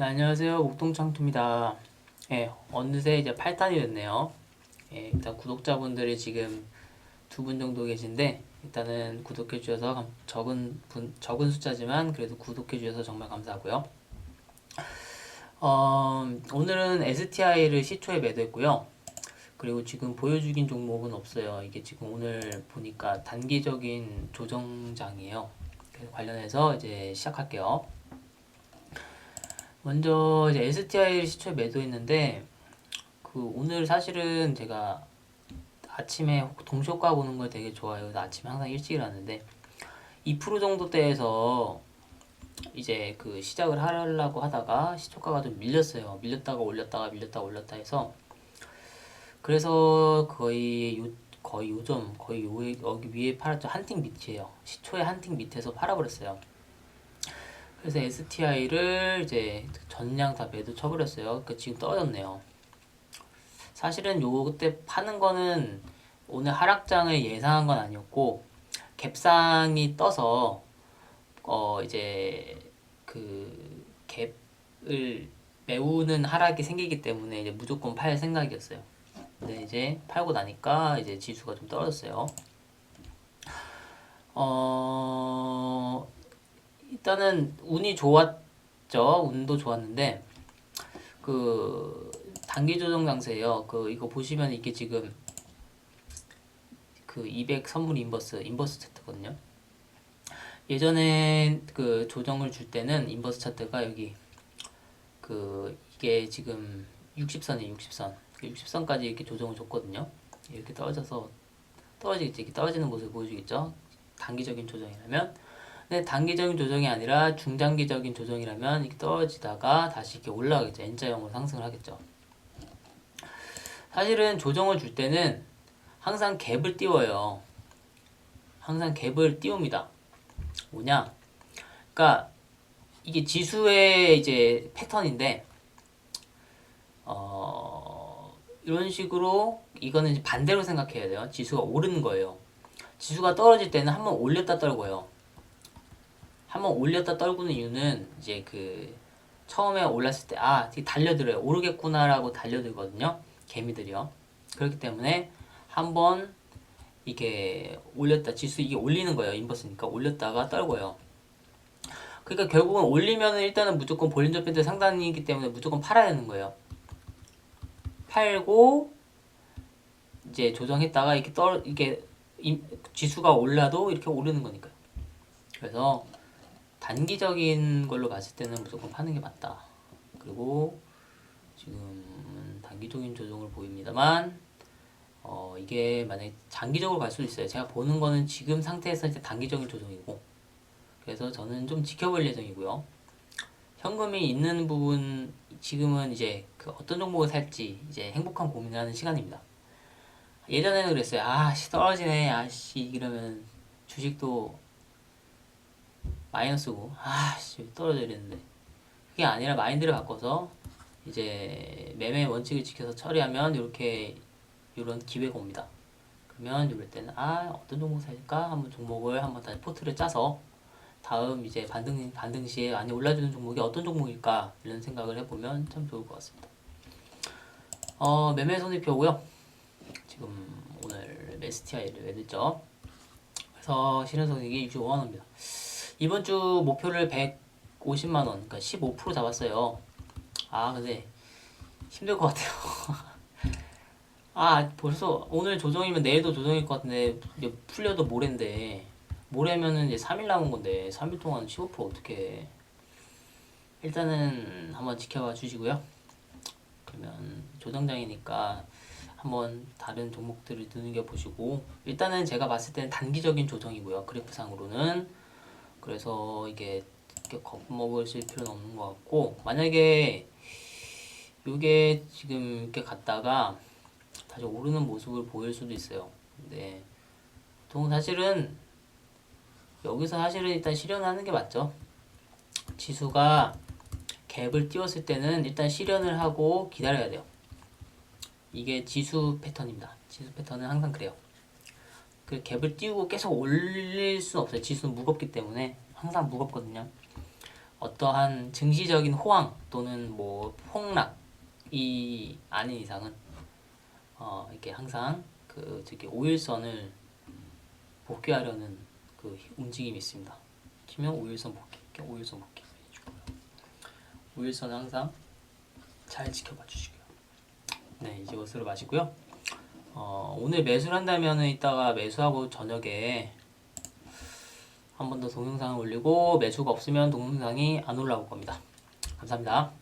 네, 안녕하세요. 목동창투입니다. 예, 어느새 이제 8탄이 됐네요. 예, 일단 구독자분들이 지금 두 분 정도 계신데, 일단은 구독해 주셔서 감- 적은 분, 적은 숫자지만 그래도 구독해 주셔서 정말 감사하고요. 어, 오늘은 STI를 시초에 매도했고요. 그리고 지금 보여주긴 종목은 없어요. 이게 지금 오늘 보니까 단기적인 조정장이에요. 관련해서 이제 시작할게요. 먼저 이제 STI를 시초에 매도했는데 그 오늘 사실은 제가 아침에 동시효과 보는 걸 되게 좋아해요. 아침에 항상 일찍 일어나는데 2% 정도 대에서 이제 그 시작을 하려고 하다가 시초가가 좀 밀렸어요. 밀렸다가 올렸다가 밀렸다가 올렸다 해서 그래서 거의 요 거의 요점 거의 요 여기 위에 팔았죠 한팅 밑이에요. 시초의 한팅 밑에서 팔아버렸어요. 그래서 STI를 이제 전량 다 매도 쳐버렸어요. 그 지금 떨어졌네요. 사실은 요때 파는 거는 오늘 하락장을 예상한 건 아니었고 갭상이 떠서 어 이제 그 갭을 메우는 하락이 생기기 때문에 이제 무조건 팔 생각이었어요. 근데 이제 팔고 나니까 이제 지수가 좀 떨어졌어요. 어 일단은 운이 좋았죠. 운도 좋았는데 그 단기 조정 강세예요. 그 이거 보시면 이게 지금 그 200 선물 인버스 인버스 차트거든요. 예전에 그 조정을 줄 때는 인버스 차트가 여기 그 이게 지금 60선이에요. 60선. 그 60선까지 이렇게 조정을 줬거든요. 이렇게 떨어져서 떨어지겠지. 이렇게 떨어지는 모습을 보여주겠죠. 단기적인 조정이라면 근데 단기적인 조정이 아니라 중장기적인 조정이라면 이렇게 떨어지다가 다시 이렇게 올라가겠죠. N자형으로 상승을 하겠죠. 사실은 조정을 줄 때는 항상 갭을 띄워요. 항상 갭을 띄웁니다. 뭐냐? 그러니까 이게 지수의 이제 패턴인데 어 이런 식으로 이거는 반대로 생각해야 돼요. 지수가 오르는 거예요. 지수가 떨어질 때는 한번 올렸다 떨고요. 한번 올렸다 떨구는 이유는 이제 그 처음에 올랐을 때 아, 되게 달려들어요. 오르겠구나라고 달려들거든요. 개미들이요. 그렇기 때문에 한번 이게 올렸다 지수 이게 올리는 거예요. 인버스니까 올렸다가 떨고요. 그러니까 결국은 올리면은 일단은 무조건 볼린저 밴드 상단이기 때문에 무조건 팔아야 되는 거예요. 팔고 이제 조정했다가 이렇게 떨 이게 임- 지수가 올라도 이렇게 오르는 거니까요. 그래서 단기적인 걸로 봤을 때는 무조건 파는 게 맞다. 그리고 지금 단기적인 조정을 보입니다만 어 이게 만약에 장기적으로 갈 수도 있어요. 제가 보는 거는 지금 상태에서 이제 단기적인 조정이고 그래서 저는 좀 지켜볼 예정이고요. 현금이 있는 부분 지금은 이제 그 어떤 종목을 살지 이제 행복한 고민을 하는 시간입니다. 예전에는 그랬어요. 아씨 떨어지네. 아씨 이러면 주식도 마이너스고 아씨 떨어져 이랬는데 그게 아니라 마인드를 바꿔서 이제 매매 원칙을 지켜서 처리하면 이렇게 이런 기회가 옵니다. 그러면 이럴 때는 아 어떤 종목 살까 한번 종목을 한번 다시 포트를 짜서 다음 이제 반등 반등 시에 많이 올라주는 종목이 어떤 종목일까 이런 생각을 해보면 참 좋을 것 같습니다. 어 매매 손익표고요. 지금 오늘 STI를 매도했죠. 그래서 실현 손익이 65만 원입니다. 이번 주 목표를 150만 원, 그러니까 15% 잡았어요. 아 근데 힘들 것 같아요. 아 벌써 오늘 조정이면 내일도 조정일 것 같은데 풀려도 모레인데 모레면은 이제 3일 남은 건데 3일 동안 15% 어떻게 해. 일단은 한번 지켜봐 주시고요. 그러면 조정장이니까 한번 다른 종목들을 눈여겨 보시고 일단은 제가 봤을 때는 단기적인 조정이고요. 그래프상으로는 그래서 이게 겁먹을 필요는 없는 것 같고 만약에 이게 지금 이렇게 갔다가 다시 오르는 모습을 보일 수도 있어요. 근데 보통 사실은 여기서 사실은 일단 실현하는 게 맞죠. 지수가 갭을 띄웠을 때는 일단 실현을 하고 기다려야 돼요. 이게 지수 패턴입니다. 지수 패턴은 항상 그래요. 그 갭을 띄우고 계속 올릴 수 없어요. 지수는 무겁기 때문에 항상 무겁거든요. 어떠한 증시적인 호황 또는 뭐 폭락이 아닌 이상은 어, 이렇게 항상 그 저기 5일선을 복귀하려는 그 움직임이 있습니다. 키면 5일선 복귀, 5일선 복귀 해주고요. 5일선 항상 잘 지켜봐 주시고요. 네, 이제 옷으로 마시고요. 어, 오늘 매수를 한다면은 이따가 매수하고 저녁에 한 번 더 동영상을 올리고 매수가 없으면 동영상이 안 올라올 겁니다. 감사합니다.